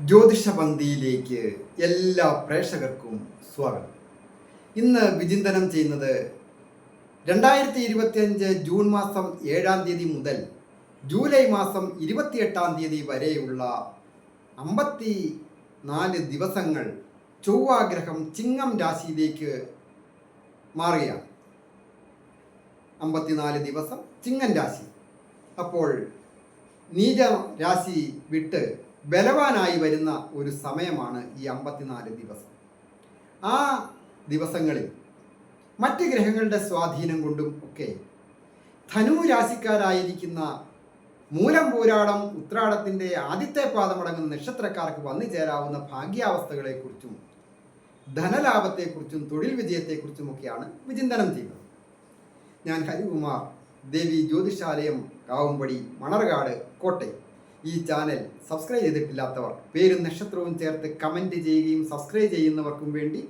ജ്യോതിഷപന്തിയിലേക്ക് എല്ലാ പ്രേക്ഷകർക്കും സ്വാഗതം. ഇന്ന് വിചിന്തനം ചെയ്യുന്നത് രണ്ടായിരത്തി ഇരുപത്തിയഞ്ച് ജൂൺ മാസം ഏഴാം തീയതി മുതൽ ജൂലൈ മാസം ഇരുപത്തിയെട്ടാം തീയതി വരെയുള്ള അമ്പത്തി നാല് ദിവസങ്ങൾ ചൊവ്വാഗ്രഹം ചിങ്ങം രാശിയിലേക്ക് മാറുകയാണ്. അമ്പത്തിനാല് ദിവസം ചിങ്ങൻ രാശി. അപ്പോൾ നീച രാശി വിട്ട് ബലവാനായി വരുന്ന ഒരു സമയമാണ് ഈ അമ്പത്തിനാല് ദിവസം. ആ ദിവസങ്ങളിൽ മറ്റ് ഗ്രഹങ്ങളുടെ സ്വാധീനം കൊണ്ടും ഒക്കെ ധനു രാശിക്കാരായിരിക്കുന്ന മൂലം പോരാടം ഉത്രാടത്തിന്റെ ആദ്യത്തെ പാദമടങ്ങുന്ന നക്ഷത്രക്കാർക്ക് വന്നു ചേരാവുന്ന ഭാഗ്യാവസ്ഥകളെക്കുറിച്ചും ധനലാഭത്തെക്കുറിച്ചും തൊഴിൽ വിജയത്തെക്കുറിച്ചുമൊക്കെയാണ് വിചിന്തനം ചെയ്യുന്നത്. ഞാൻ ഹരികുമാർ ദേവി ജ്യോതിഷാലയം കാവുംപടി മണർകാട് കോട്ടയം. ഈ ചാനൽ സബ്സ്ക്രൈബ് ചെയ്തിട്ടില്ലാത്തവർ പേരും നക്ഷത്രവും ചേർത്ത് കമന്റ് ചെയ്യുകയും സബ്സ്ക്രൈബ് ചെയ്യുന്നവർക്കും വേണ്ടി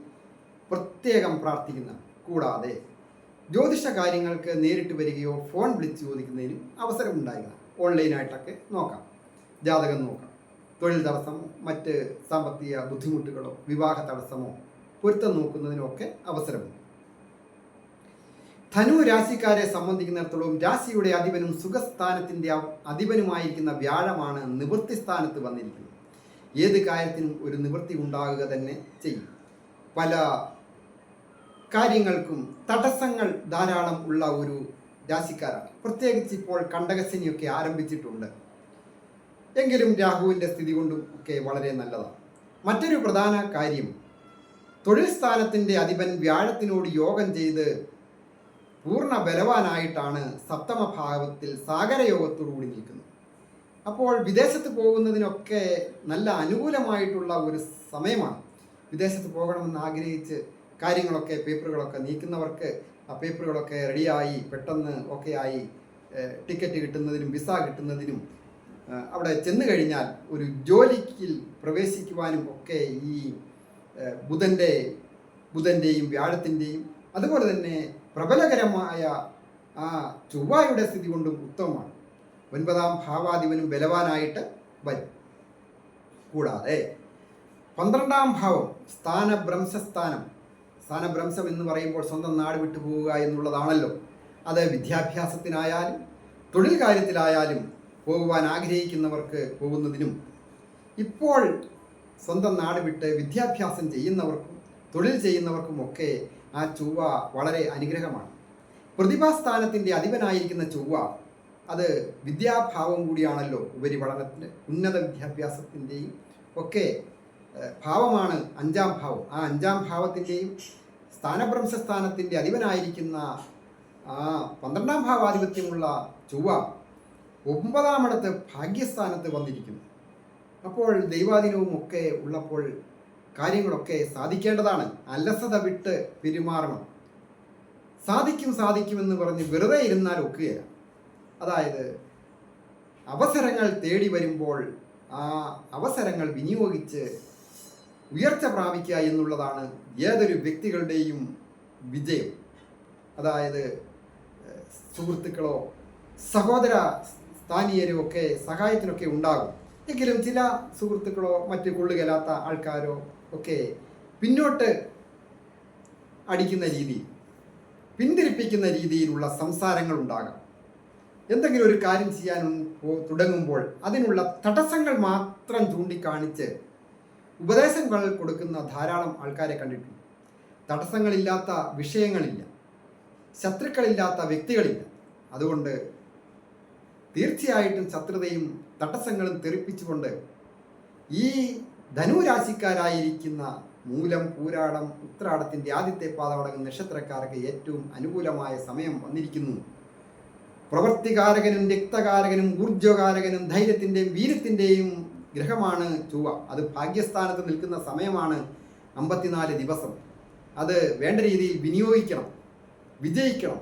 പ്രത്യേകം പ്രാർത്ഥിക്കുന്നു. കൂടാതെ ജ്യോതിഷ കാര്യങ്ങൾക്ക് നേരിട്ട് വരികയോ ഫോൺ വിളിച്ച് ചോദിക്കുന്നതിനും അവസരമുണ്ടായിരുന്നു ഓൺലൈനായിട്ടൊക്കെ നോക്കാം. ജാതകം നോക്കാം. തൊഴിൽ തടസ്സമോ മറ്റ് സാമ്പത്തിക ബുദ്ധിമുട്ടുകളോ വിവാഹ തടസ്സമോ പൊരുത്തം നോക്കുന്നതിനൊക്കെ അവസരമുണ്ട്. ധനു രാശിക്കാരെ സംബന്ധിക്കുന്നിടത്തോളം രാശിയുടെ അധിപനും സുഖസ്ഥാനത്തിന്റെ അധിപനുമായിരിക്കുന്ന വ്യാഴമാണ് നിവൃത്തി സ്ഥാനത്ത് വന്നിരിക്കുന്നത്. ഏത് കാര്യത്തിനും ഒരു നിവൃത്തി ഉണ്ടാകുക തന്നെ ചെയ്യും. പല കാര്യങ്ങൾക്കും തടസ്സങ്ങൾ ധാരാളം ഉള്ള ഒരു രാശിക്കാരാണ്. പ്രത്യേകിച്ച് ഇപ്പോൾ കണ്ടകശനിയൊക്കെ ആരംഭിച്ചിട്ടുണ്ട്. എങ്കിലും രാഹുവിന്റെ സ്ഥിതി കൊണ്ടും ഒക്കെ വളരെ നല്ലതാണ്. മറ്റൊരു പ്രധാന കാര്യം തൊഴിൽ സ്ഥാനത്തിന്റെ അധിപൻ വ്യാഴത്തിനോട് യോഗം ചെയ്ത് പൂർണ ബലവാനായിട്ടാണ് സപ്തമ ഭാവത്തിൽ സാഗരയോഗത്തോടുകൂടി നിൽക്കുന്നത്. അപ്പോൾ വിദേശത്ത് പോകുന്നതിനൊക്കെ നല്ല അനുകൂലമായിട്ടുള്ള ഒരു സമയമാണ്. വിദേശത്ത് പോകണമെന്ന് ആഗ്രഹിച്ച് കാര്യങ്ങളൊക്കെ പേപ്പറുകളൊക്കെ നീക്കുന്നവർക്ക് ആ പേപ്പറുകളൊക്കെ റെഡിയായി പെട്ടെന്ന് ഒക്കെ ആയി ടിക്കറ്റ് കിട്ടുന്നതിനും വിസ കിട്ടുന്നതിനും അവിടെ ചെന്നു കഴിഞ്ഞാൽ ഒരു ജോലിക്കിൽ പ്രവേശിക്കുവാനും ഒക്കെ ഈ ബുധന്റെ ബുധന്റെയും വ്യാഴത്തിന്റെയും അതുപോലെ തന്നെ പ്രബലകരമായ ആ ചൊവ്വായുടെ സ്ഥിതി കൊണ്ടും ഉത്തമമാണ്. ഒൻപതാം ഭാവാധിപനും ബലവാനായിട്ട് വരും. കൂടാതെ പന്ത്രണ്ടാം ഭാവം സ്ഥാനഭ്രംശസ്ഥാനം സ്ഥാനഭ്രംശം എന്ന് പറയുമ്പോൾ സ്വന്തം നാട് വിട്ടു പോവുക എന്നുള്ളതാണല്ലോ. അത് വിദ്യാഭ്യാസത്തിനായാലും തൊഴിൽ കാര്യത്തിലായാലും പോകുവാൻ ആഗ്രഹിക്കുന്നവർക്ക് പോകുന്നതിനും ഇപ്പോൾ സ്വന്തം നാട് വിട്ട് വിദ്യാഭ്യാസം ചെയ്യുന്നവർക്കും തൊഴിൽ ചെയ്യുന്നവർക്കും ഒക്കെ ആ ചൊവ്വ വളരെ അനുഗ്രഹമാണ്. പ്രതിഭാസ്ഥാനത്തിന്റെ അധിപനായിരിക്കുന്ന ചൊവ്വ അത് വിദ്യാഭാവം കൂടിയാണല്ലോ ഉപരിപഠനത്തിന് ഉന്നത വിദ്യാഭ്യാസത്തിന്റെയും ഒക്കെ ഭാവമാണ് അഞ്ചാം ഭാവം. ആ അഞ്ചാം ഭാവത്തിന്റെയും സ്ഥാനഭ്രംശ സ്ഥാനത്തിന്റെ അധിപനായിരിക്കുന്ന ആ പന്ത്രണ്ടാം ഭാവാധിപത്യമുള്ള ചൊവ്വ ഒമ്പതാമിടത്ത് ഭാഗ്യസ്ഥാനത്ത് വന്നിരിക്കുന്നു. അപ്പോൾ ദൈവാധീനവും ഒക്കെ ഉള്ളപ്പോൾ കാര്യങ്ങളൊക്കെ സാധിക്കേണ്ടതാണ്. അലസത വിട്ട് പെരുമാറണം. സാധിക്കും സാധിക്കുമെന്ന് പറഞ്ഞ് വെറുതെ ഇരുന്നാൽ ഒക്കുകയില്ല. അതായത് അവസരങ്ങൾ തേടി വരുമ്പോൾ ആ അവസരങ്ങൾ വിനിയോഗിച്ച് ഉയർച്ച പ്രാപിക്കുക എന്നുള്ളതാണ് ഏതൊരു വ്യക്തികളുടെയും വിജയം. അതായത് സുഹൃത്തുക്കളോ സഹോദര സ്ഥാനീയരോ ഒക്കെ സഹായത്തിനൊക്കെ ഉണ്ടാകും. എങ്കിലും ചില സുഹൃത്തുക്കളോ മറ്റ് കൊള്ളുകലാത്ത ആൾക്കാരോ ഒക്കെ പിന്നോട്ട് അടിക്കുന്ന രീതി പിന്തിരിപ്പിക്കുന്ന രീതിയിലുള്ള സംസാരങ്ങൾ ഉണ്ടാകാം എന്തെങ്കിലും ഒരു കാര്യം ചെയ്യാൻ തുടങ്ങുമ്പോൾ അതിനുള്ള തടസ്സങ്ങൾ മാത്രം ചൂണ്ടിക്കാണിച്ച് ഉപദേശങ്ങൾ കൊടുക്കുന്ന ധാരാളം ആൾക്കാരെ കണ്ടിട്ടുണ്ട്. തടസ്സങ്ങളില്ലാത്ത വിഷയങ്ങളില്ല. ശത്രുക്കളില്ലാത്ത വ്യക്തികളില്ല. അതുകൊണ്ട് തീർച്ചയായിട്ടും ശത്രുതയും തടസ്സങ്ങളും തെറിപ്പിച്ചുകൊണ്ട് ഈ ധനുരാശിക്കാരായിരിക്കുന്ന മൂലം പൂരാടം ഉത്രാടത്തിന്റെ ആദ്യത്തെ പാദമടങ്ങുന്ന നക്ഷത്രക്കാർക്ക് ഏറ്റവും അനുകൂലമായ സമയം വന്നിരിക്കുന്നു. പ്രവൃത്തികാരകനും രക്തകാരകനും ഊർജകാരകനും ധൈര്യത്തിന്റെയും വീര്യത്തിന്റെയും ഗ്രഹമാണ് ചൊവ്വ. അത് ഭാഗ്യസ്ഥാനത്ത് നിൽക്കുന്ന സമയമാണ് അമ്പത്തിനാല് ദിവസം. അത് വേണ്ട രീതിയിൽ വിനിയോഗിക്കണം വിജയിക്കണം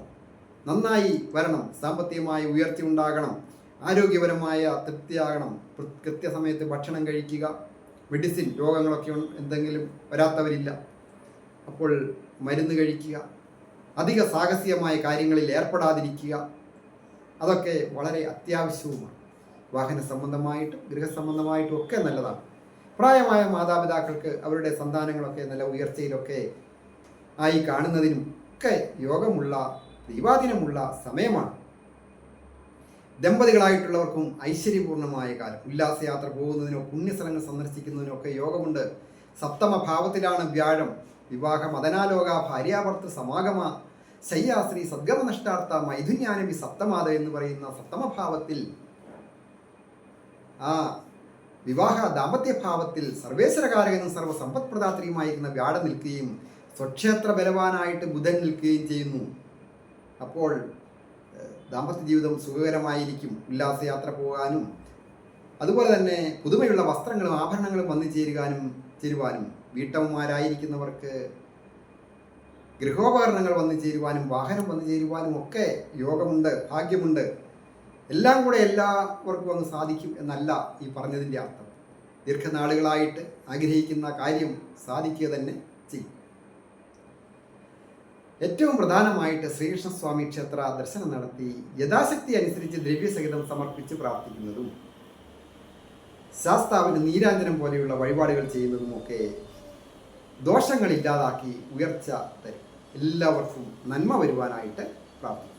നന്നായി വരണം സാമ്പത്തികമായ ഉയർച്ച ഉണ്ടാകണം ആരോഗ്യപരമായ തൃപ്തിയാകണം കൃത്യസമയത്ത് ഭക്ഷണം കഴിക്കുക മെഡിസിൻ രോഗങ്ങളൊക്കെ എന്തെങ്കിലും വരാത്തവരില്ല. അപ്പോൾ മരുന്ന് കഴിക്കുക അധിക സാഹസികമായ കാര്യങ്ങളിൽ ഏർപ്പെടാതിരിക്കുക അതൊക്കെ വളരെ അത്യാവശ്യവുമാണ്. വാഹന സംബന്ധമായിട്ടും ഗൃഹസംബന്ധമായിട്ടും ഒക്കെ നല്ലതാണ്. പ്രായമായ മാതാപിതാക്കൾക്ക് അവരുടെ സന്താനങ്ങളൊക്കെ നല്ല ഉയർച്ചയിലൊക്കെ ആയി കാണുന്നതിനും ഒക്കെ യോഗമുള്ള ദൈവാധീനമുള്ള സമയമാണ്. ദമ്പതികളായിട്ടുള്ളവർക്കും ഐശ്വര്യപൂർണമായ കാലം. ഉല്ലാസയാത്ര പോകുന്നതിനോ പുണ്യസ്ഥലങ്ങൾ സന്ദർശിക്കുന്നതിനോ ഒക്കെ യോഗമുണ്ട്. സപ്തമ ഭാവത്തിലാണ് വ്യാഴം. വിവാഹ മദനാലോക ഭാര്യാഭർത്തൃ സമാഗമ ശയ്യാശ്രീ സദ്ഗമനഷ്ടാർത്ഥ മൈഥുന്യാനവി സപ്തമാത എന്ന് പറയുന്ന സപ്തമഭാവത്തിൽ ആ വിവാഹ ദാമ്പത്യ ഭാവത്തിൽ സർവേശ്വരകാരകനും സർവ സമ്പത്പ്രദാത്രിയുമായിരുന്ന വ്യാഴം നിൽക്കുകയും സ്വക്ഷേത്ര ബലവാനായിട്ട് ബുധൻ നിൽക്കുകയും ചെയ്യുന്നു. അപ്പോൾ ദാമ്പത്യ ജീവിതം സുഖകരമായിരിക്കും ഉല്ലാസയാത്ര പോകാനും അതുപോലെ തന്നെ പുതുമയുള്ള വസ്ത്രങ്ങളും ആഭരണങ്ങളും വന്നു ചേരുവാനും ചേരുവാനും വീട്ടമ്മമാരായിരിക്കുന്നവർക്ക് ഗൃഹോപകരണങ്ങൾ വന്നു ചേരുവാനും വാഹനം വന്നു ചേരുവാനും ഒക്കെ യോഗമുണ്ട് ഭാഗ്യമുണ്ട്. എല്ലാം കൂടെ എല്ലാവർക്കും അങ്ങ് സാധിക്കും എന്നല്ല ഈ പറഞ്ഞതിന്റെ അർത്ഥം. ദീർഘനാളുകളായിട്ട് ആഗ്രഹിക്കുന്ന കാര്യം സാധിക്കുക തന്നെ ചെയ്യും. ഏറ്റവും പ്രധാനമായിട്ട് ശ്രീകൃഷ്ണസ്വാമി ക്ഷേത്ര ദർശനം നടത്തി യഥാശക്തി അനുസരിച്ച് ദ്രവ്യസഹിതം സമർപ്പിച്ച് പ്രാർത്ഥിക്കുന്നതും ശാസ്താവിന് നീരാഞ്ജനം പോലെയുള്ള വഴിപാടുകൾ ദോഷങ്ങൾ ഇല്ലാതാക്കി ഉയർച്ച തരും. എല്ലാവർക്കും നന്മ വരുവാനായിട്ട് പ്രാർത്ഥിക്കും